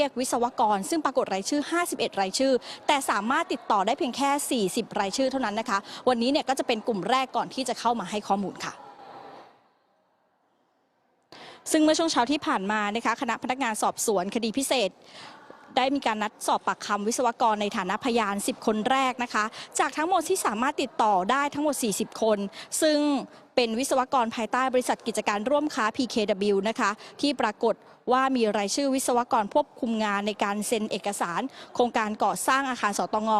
รียกวิศวกร ซึ่งปรากฏรายชื่อ 51 รายชื่อ แต่สามารถติดต่อได้เพียงแค่ 40 รายชื่อเท่านั้นนะคะ วันนี้เนี่ยก็จะเป็นกลุ่มแรกก่อนที่จะเข้ามาให้ข้อมูลค่ะซึ่งเมื่อช่วงเช้าที่ผ่านมานะคะคณะพนักงานสอบสวนคดีพิเศษ ได้มีการนัดสอบปากคำวิศวกรในฐานะพยาน 10 คนแรกนะคะ จากทั้งหมดที่สามารถติดต่อได้ทั้งหมด 40 คน ซึ่งเป็นวิศวกรภายใต้บริษัทกิจการร่วมค้า PKW นะคะ ที่ปรากฏว่ามีรายชื่อวิศวกรควบคุมงานในการเซ็นเอกสาร โครงการก่อสร้างอาคารสตง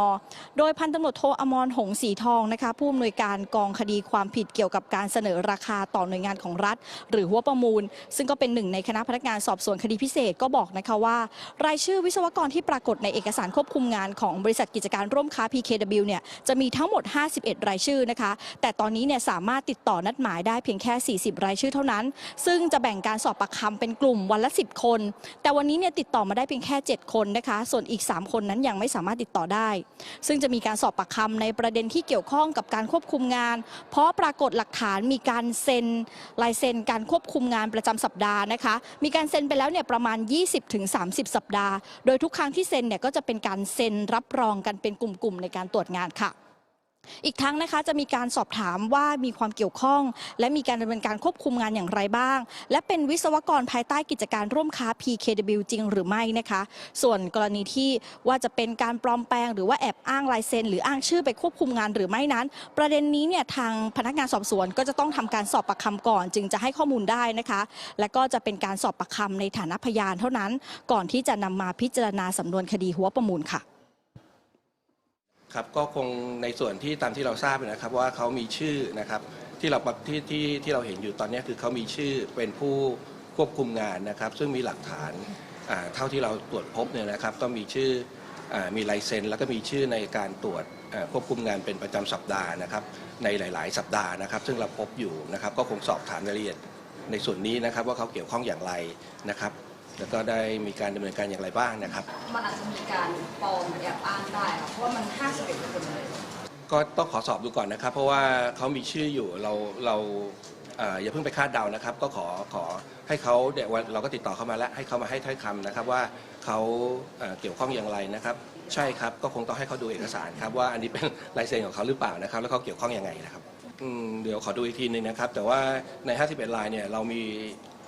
โดยพันตำรวจโทอมรหงส์สีทองนะคะผู้อำนวยการกองคดีความผิดเกี่ยวกับการเสนอราคาต่อหน่วยงานของรัฐ หรือหัวประมูล ซึ่งก็เป็นหนึ่งในคณะพนักงานสอบสวนคดีพิเศษก็บอกนะคะว่า รายชื่อวิศวกรที่ปรากฏในเอกสารควบคุมงานของบริษัทกิจการร่วมค้า PKW เนี่ยจะมีทั้งหมด 51 รายชื่อนะคะ แต่ตอนนี้เนี่ยสามารถติดต่อนัดหมายได้เพียงแค่ 40 รายชื่อเท่านั้น ซึ่งจะแบ่งการสอบปากคำเป็นกลุ่มวันละ 10 คน แต่วันนี้เนี่ยติดต่อมาได้เพียงแค่ 7 คนนะคะ ส่วนอีก 3 คนนั้นยังไม่สามารถติดต่อได้ ซึ่งจะมีการสอบปากคำในประเด็นที่เกี่ยวข้องกับการควบคุมงาน เพราะปรากฏหลักฐานมีการเซ็นลายเซ็นการควบคุมงานประจำสัปดาห์นะคะ มีการเซ็นไปแล้วเนี่ยประมาณ 20-30 สัปดาห์ โดยทุกครั้งที่เซ็นเนี่ยก็จะเป็นการเซ็นรับรองกันเป็นกลุ่มๆในการตรวจงานค่ะ อีกทั้งนะคะจะมีการสอบถามว่ามีความเกี่ยวข้อง และมีการดำเนินการควบคุมงานอย่างไรบ้าง และเป็นวิศวกรภายใต้กิจการร่วมค้า PKW จริงหรือไม่นะคะ ส่วนกรณีที่ว่าจะเป็นการปลอมแปลง หรือว่าแอบอ้างลายเซ็น หรืออ้างชื่อไปควบคุมงานหรือไม่นั้น ประเด็นนี้เนี่ยทางพนักงานสอบสวนก็จะต้องทำการสอบปากคำก่อน จึงจะให้ข้อมูลได้นะคะ และก็จะเป็นการสอบปากคำในฐานะพยานเท่านั้น ก่อนที่จะนำมาพิจารณาสำนวนคดีหัวประมูลค่ะ ครับก็คงในส่วนที่ตามที่เราทราบนะครับว่าเขามีชื่อนะครับที่เราที่ที่ที่เราเห็นอยู่ตอนนี้คือเขามีชื่อเป็นผู้ควบคุมงานนะครับ ซึ่งมีหลักฐานเท่าที่เราตรวจพบเนี่ยนะครับ ก็มีชื่ออมีลายเซ็นแล้วก็มีชื่อในการตรวจควบคุมงานเป็นประจำสัปดาห์นะครับ ในหลาย ๆ สัปดาห์นะครับ ซึ่งเราพบอยู่นะครับ ก็คงสอบถามรายละเอียดในส่วนนี้นะครับ ว่าเขาเกี่ยวข้องอย่างไรนะครับ แล้วก็ได้มีการดำเนินการอย่างไรบ้างนะครับ มันอาจจะมีการปลอมแอบอ้างได้ค่ะเพราะว่ามัน 51 คนเลย ก็ต้องขอสอบดูก่อนนะครับ เพราะว่าเขามีชื่ออยู่เราเราเอ่ออย่าเพิ่งไปคาดเดานะครับ ก็ขอขอให้เขาเดี๋ยววันเราก็ติดต่อเข้ามาแล้วให้เขามาให้ถ้อยคำนะครับว่าเขาเอ่อเกี่ยวข้องอย่างไรนะครับ ใช่ครับก็คงต้องให้เขาดูเอกสารครับว่าอันนี้เป็น ลายเซ็นของเขาหรือเปล่านะครับ แล้วเขาเกี่ยวข้องยังไงนะครับ อืมเดี๋ยวขอดูอีกทีหนึ่งนะครับ แต่ว่าใน 51 ลายเนี่ยเรามี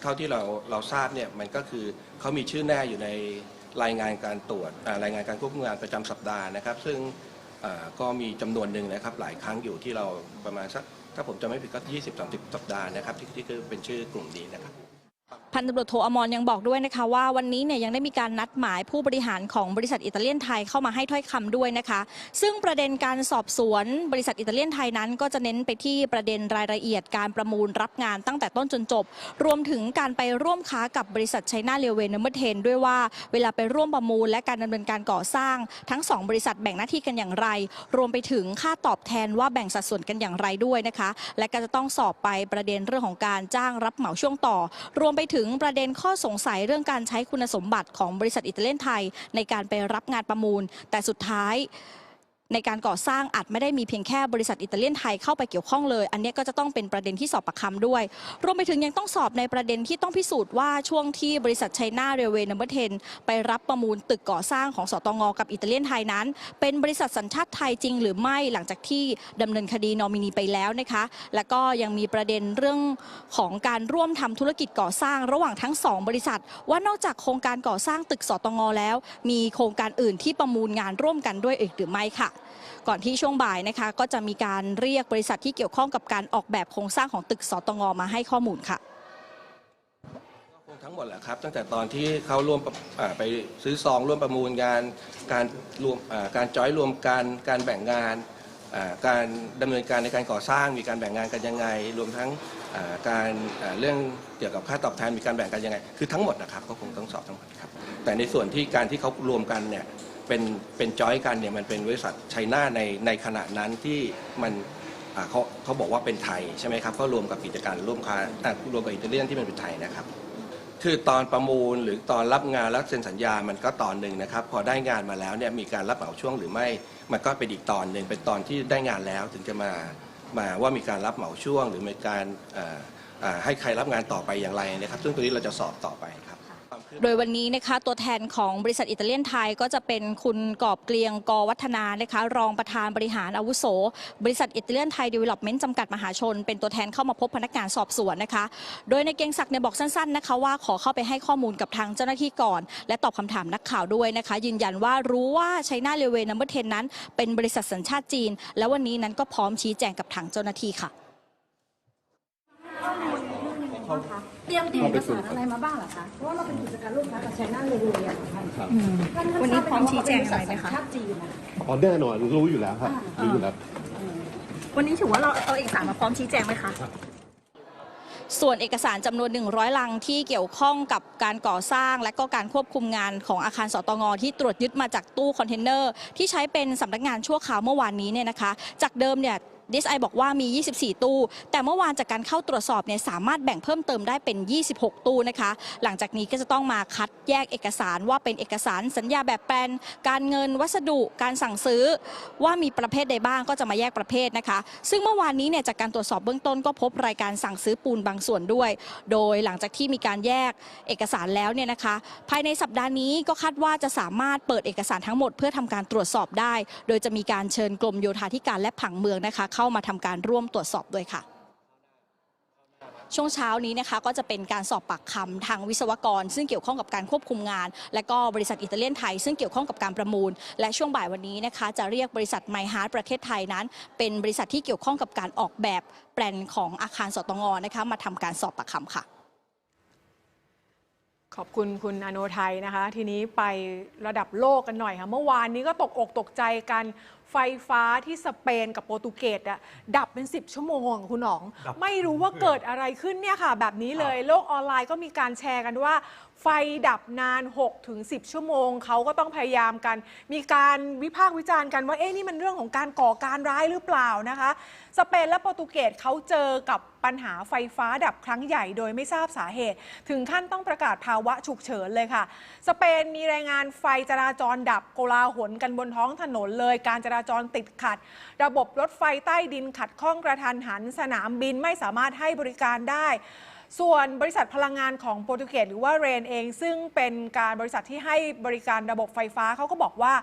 เท่าที่เราเราทราบเนี่ยมันก็คือเขามีชื่อแน่อยู่ในรายงานการตรวจรายงานการควบคุมงานประจำสัปดาห์นะครับ ซึ่งก็มีจำนวนหนึ่งนะครับหลายครั้งอยู่ที่เราประมาณสักถ้าผมจำไม่ผิดก็ 20-30 สัปดาห์นะครับที่ที่คือเป็นชื่อกลุ่มนี้นะครับ พันตำรวจโทอมรยังบอกด้วยนะคะว่าวันนี้เนี่ยยังได้มีการนัดหมายผู้บริหารของบริษัทอิตาเลียนไทยเข้ามาให้ถ้อยคำด้วยนะคะ ซึ่งประเด็นการสอบสวนบริษัทอิตาเลียนไทยนั้น ก็จะเน้นไปที่ประเด็นรายละเอียดการประมูลรับงานตั้งแต่ต้นจนจบ รวมถึงการไปร่วมค้ากับบริษัทไชน่าเรลเวย์นัมเบอร์เทนด้วยว่าเวลาไปร่วมประมูล และการดำเนินการก่อสร้าง ทั้งสองบริษัทแบ่งหน้าที่กันอย่างไร รวมไปถึงค่าตอบแทนว่าแบ่งสัดส่วนกันอย่างไรด้วยนะคะ และก็จะต้องสอบไปประเด็นเรื่องของการจ้างรับเหมาช่วงต่อ รวมไปถึงประเด็นข้อสงสัยเรื่องการใช้คุณสมบัติของบริษัทอิตาเลียนไทยในการไปรับงานประมูล แต่สุดท้าย ในการก่อสร้างอาจไม่ได้มีเพียงแค่บริษัทอิตาเลียนไทยเข้าไปเกี่ยวข้องเลย อันนี้ก็จะต้องเป็นประเด็นที่สอบปากคำด้วย รวมไปถึงยังต้องสอบในประเด็นที่ต้องพิสูจน์ว่าช่วงที่บริษัทไชน่าเรลเวย์นัมเบอร์เทนไปรับประมูลตึกก่อสร้างของสตงกับอิตาเลียนไทยนั้น เป็นบริษัทสัญชาติไทยจริง หรือไม่หลังจากที่ดำเนินคดีนอมินีไปแล้วนะคะ และก็ยังมีประเด็นเรื่องของการร่วมทำธุรกิจก่อสร้างระหว่างทั้งสองบริษัท ว่านอกจากโครงการก่อสร้างตึกสตงแล้ว มีโครงการอื่นที่ประมูลงานร่วมกันด้วยอีกหรือไม่ค่ะก่อนที่ช่วงบ่ายนะคะก็จะมีการเรียกบริษัทที่เกี่ยวข้องกับการออกแบบโครงสร้างของตึกสตงมาให้ข้อมูลค่ะทั้งหมดแหละครับตั้งแต่ตอนที่เขาร่วมไปซื้อซองร่วมประมูลงานการรวมการจอยรวมกันการแบ่งงานการดำเนินการในการก่อสร้างมีการแบ่งงานกันยังไง รวมทั้งการเรื่องเกี่ยวกับค่าตอบแทนมีการแบ่งกันยังไง คือทั้งหมดนะครับก็คงต้องสอบทั้งหมดครับแต่ในส่วนที่การที่เขารวมกันเนี่ย เป็นเป็นจอยกันเนี่ยมันเป็นบริษัทไชน่าในในขณะนั้นที่มันอ่าเขาเขาบอกว่าเป็นไทยใช่ไหมครับเขารวมกับกิจการร่วมค้าอ่ารวมกับอิตาเลียนที่มันเป็นไทยนะครับ คือตอนประมูลหรือตอนรับงานแล้วเซ็นสัญญามันก็ตอนหนึ่งนะครับ พอได้งานมาแล้วเนี่ยมีการรับเหมาช่วงหรือไม่มันก็เป็นอีกตอนหนึ่งเป็นตอนที่ได้งานแล้วถึงจะมามาว่ามีการรับเหมาช่วง หรือมีการอ่อเอ่อให้ใครรับงานต่อไปอย่างไรนะครับ ซึ่งตัวนี้เราจะสอบต่อไปครับ โดยวันนี้นะคะตัวแทนของบริษัทอิตาเลียนไทยก็จะเป็นคุณกอบเกลียงกอวัฒนานะคะรองประธานบริหารอาวุโส บริษัทอิตาเลียนไทยเดเวล็อปเมนต์จำกัดมหาชน เป็นตัวแทนเข้ามาพบพนักงานสอบสวนนะคะ โดยในเกียงศักดิ์เนี่ยบอกสั้นๆนะคะว่าขอเข้าไปให้ข้อมูลกับทางเจ้าหน้าที่ก่อน และตอบคำถามนักข่าวด้วยนะคะ ยืนยันว่ารู้ว่าไชน่าเรเวย์นัมเบอร์เทนนั้น เป็นบริษัทสัญชาติจีน และวันนี้นั้นก็พร้อมชี้แจงกับทางเจ้าหน้าที่ค่ะ รียมเตรียมเอกสารอะไรมาบ้างเหรอคะ เพราะว่าเราเป็นกิจการร่วมค้ากับไชน่าเลยเลยอะค่ะท่านท่านวันนี้พร้อมชี้แจงอะไรไหมคะชาติจีนอะอ๋อแน่นอนรู้อยู่แล้วครับอ่ารู้อยู่แล้ววันนี้ถือว่าเราเอาเอกสารมาพร้อมชี้แจงไหมคะส่วนเอกสารจำนวน 100 ลังที่เกี่ยวข้องกับการก่อสร้าง และก็การควบคุมงานของอาคารสตงที่ตรวจยึดมาจากตู้คอนเทนเนอร์ที่ใช้เป็นสำนักงานชั่วคราวเมื่อวานนี้เนี่ยนะคะ จากเดิมเนี่ย ดีไอบอกว่ามี 24 ตู้ แต่เมื่อวานจากการเข้าตรวจสอบเนี่ยสามารถแบ่งเพิ่มเติมได้เป็น 26 ตู้นะคะ หลังจากนี้ก็จะต้องมาคัดแยกเอกสารว่าเป็นเอกสารสัญญาแบบแปลน การเงินวัสดุการสั่งซื้อ ว่ามีประเภทใดบ้างก็จะมาแยกประเภทนะคะ ซึ่งเมื่อวานนี้เนี่ยจากการตรวจสอบเบื้องต้นก็พบรายการสั่งซื้อปูนบางส่วนด้วย โดยหลังจากที่มีการแยกเอกสารแล้วเนี่ยนะคะ ภายในสัปดาห์นี้ก็คาดว่าจะสามารถเปิดเอกสารทั้งหมด เพื่อทำการตรวจสอบได้ โดยจะมีการเชิญกรมโยธาธิการและผังเมืองนะคะเข้ามาทำการร่วมตรวจสอบด้วยค่ะ ช่วงเช้านี้นะคะก็จะเป็นการสอบปากคำทางวิศวกร ซึ่งเกี่ยวข้องกับการควบคุมงาน และก็บริษัทอิตาเลียนไทย ซึ่งเกี่ยวข้องกับการประมูล และช่วงบ่ายวันนี้นะคะ จะเรียกบริษัทไมฮาร์ดประเทศไทยนั้น เป็นบริษัทที่เกี่ยวข้องกับการออกแบบแปลนของอาคารสตงนะคะมาทำการสอบปากคำค่ะขอบคุณคุณอโนไทยนะคะ ทีนี้ไประดับโลกกันหน่อยค่ะ เมื่อวานนี้ก็ตกอกตกใจกัน ไฟฟ้าที่สเปนกับโปรตุเกสอะดับเป็น 10 ชั่วโมงคุณหนอง ดับ ไม่รู้ว่าเกิดอะไรขึ้นเนี่ยค่ะ แบบนี้เลยโลกออนไลน์ก็มีการแชร์กันว่า ไฟดับนาน6-10 ชั่วโมง เขาก็ต้องพยายามกัน มีการวิพากษ์วิจารณ์กันว่าเอ๊ะนี่มันเรื่องของการก่อการร้ายหรือเปล่านะคะ สเปนและโปรตุเกสเขาเจอกับปัญหาไฟฟ้าดับครั้งใหญ่โดยไม่ทราบสาเหตุ ถึงขั้นต้องประกาศภาวะฉุกเฉินเลยค่ะ สเปนมีรายงานไฟจราจรดับโกลาหลกันบนท้องถนนเลยการจราจรติดขัด ระบบรถไฟใต้ดินขัดข้องกระทันหัน สนามบินไม่สามารถให้บริการได้ส่วนบริษัทพลังงานของโปรตุเกสหรือว่าเรนเอง ซึ่งเป็นการบริษัทที่ให้บริการระบบไฟฟ้าเขาก็บอกว่า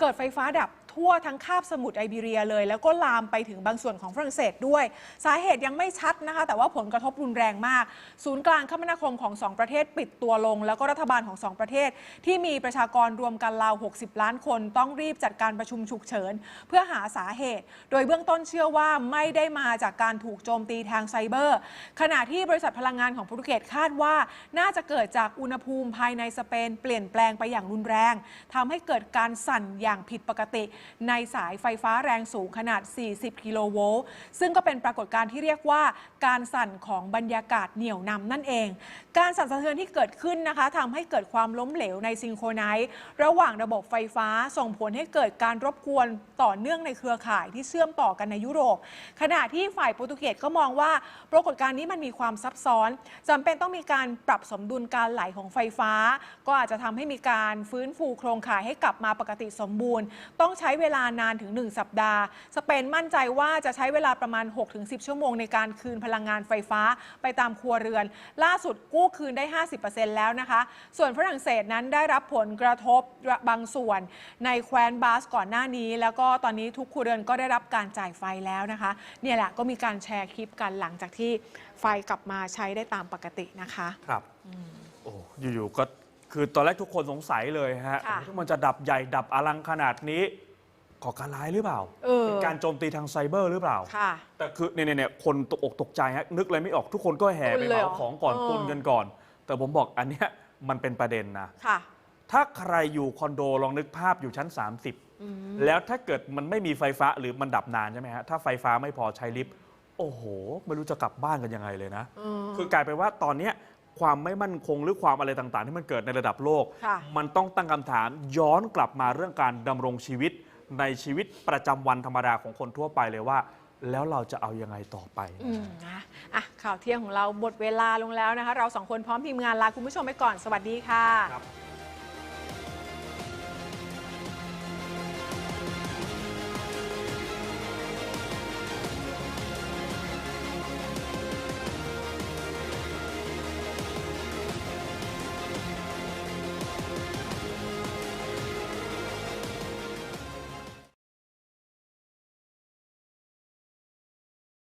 เกิดไฟฟ้าดับ ทั่วทั้งคาบสมุทรไอเบีเรียเลย แล้วก็ลามไปถึงบางส่วนของฝรั่งเศสด้วย สาเหตุยังไม่ชัดนะคะ แต่ว่าผลกระทบรุนแรงมาก ศูนย์กลางคมนาคมของ 2 ประเทศปิดตัวลง แล้วก็รัฐบาลของ 2 ประเทศ ที่มีประชากรรวมกันราว 60 ล้านคน ต้องรีบจัดการประชุมฉุกเฉิน เพื่อหาสาเหตุ โดยเบื้องต้นเชื่อว่าไม่ได้มาจากการถูกโจมตีทางไซเบอร์ ขณะที่บริษัทพลังงานของโปรตุเกสคาดว่า น่าจะเกิดจากอุณหภูมิภายในสเปน เปลี่ยนแปลงไปอย่างรุนแรงทำให้เกิดการสั่นอย่างผิดปกติในสายไฟฟ้าแรงสูงขนาด 40 กิโลโวลต์ ซึ่งก็เป็นปรากฏการณ์ที่เรียกว่าการสั่นของบรรยากาศเหนี่ยวนำนั่นเอง การสั่นสะเทือนที่เกิดขึ้นนะคะทำให้เกิดความล้มเหลวในซิงโครไนซ์ระหว่างระบบไฟฟ้าส่งผลให้เกิดการรบกวนต่อเนื่องในเครือข่ายที่เชื่อมต่อกันในยุโรป ขณะที่ฝ่ายโปรตุเกสก็มองว่าปรากฏการณ์นี้มันมีความซับซ้อนจำเป็นต้องมีการปรับสมดุลการไหลของไฟฟ้า ก็อาจจะทำให้มีการฟื้นฟูโครงข่ายให้กลับมาปกติสมบูรณ์ ต้องใช้เวลานานถึง 1 สัปดาห์ สเปนมั่นใจว่าจะใช้เวลาประมาณ 6-10 ชั่วโมงในการคืนพลังงานไฟฟ้าไปตามครัวเรือน ล่าสุดกู้คืนได้ 50%แล้วนะคะ ส่วนฝรั่งเศสนั้นได้รับผลกระทบบางส่วน ในแคว้นบาสก่อนหน้านี้ แล้วก็ตอนนี้ทุกครัวเรือนก็ได้รับการจ่ายไฟแล้วนะคะ เนี่ยแหละก็มีการแชร์คลิปกันหลังจากที่ไฟกลับมาใช้ได้ตามปกตินะคะครับโอ้อยู่ๆก็คือตอนแรกทุกคนสงสัยเลยฮะค่ะโอ้โหมันจะดับใหญ่ดับอลังขนาดนี้ ก่อการร้ายหรือเปล่าเออ เป็นการโจมตีทางไซเบอร์หรือเปล่า ค่ะ แต่คือเนี่ยเนี่ยเนี่ยคนตกอกตกใจฮะนึกอะไรไม่ออกทุกคนก็แห่ตุไปนเลยเหเหรมาอของก่อนเออตุนกันก่อน แต่ผมบอกอันเนี้ยมันเป็นประเด็นนะ ค่ะถ้าใครอยู่คอนโดลองนึกภาพอยู่ชั้น 30แล้วถ้าเกิดมันไม่มีไฟฟ้าหรือมันดับนานใช่ไหมฮะ ถ้าไฟฟ้าไม่พอใช้ลิฟต์ โอ้โห ไม่รู้จะกลับบ้านกันยังไงเลยนะ เออ คือกลายเป็นว่าตอนเนี้ยความไม่มั่นคงหรือความอะไรต่างๆ ที่มันเกิดในระดับโลก ค่ะ มันต้องตั้งคำถามย้อนกลับมาเรื่องการดำรงชีวิต ในชีวิตประจำวันธรรมดาของคนทั่วไปเลยว่า แล้วเราจะเอายังไงต่อไป อืมนะอะข่าวเที่ยงของเราหมดเวลาลงแล้วนะคะ เราสองคนพร้อมทีมงานลาคุณผู้ชมไปก่อนสวัสดีค่ะ ครับ